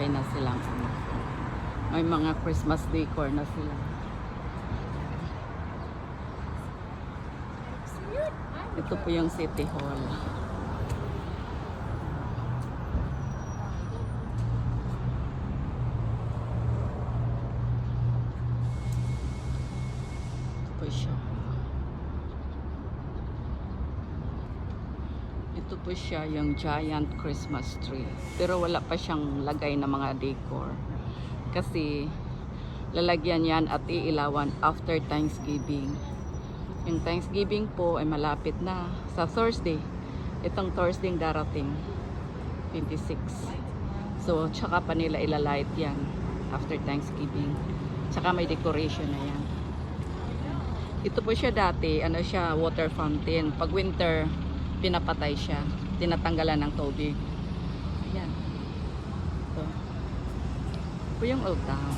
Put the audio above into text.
malaki na silang ano. May mga Christmas decor na sila. Ito po yung City Hall. Ito po siya. Ito po siya yung giant Christmas tree. Pero wala pa siyang lagay na mga decor. Kasi lalagyan yan at iilawan after Thanksgiving. Yung Thanksgiving po ay malapit na sa Thursday. Itong Thursday darating. 26. So, tsaka pa nila ilalight yan after Thanksgiving. Tsaka may decoration na yan. Ito po siya dati, ano siya, water fountain. Pag winter, pinapatay siya. Tinatanggalan ng tubig. Ayan. Ito. Po yung old town.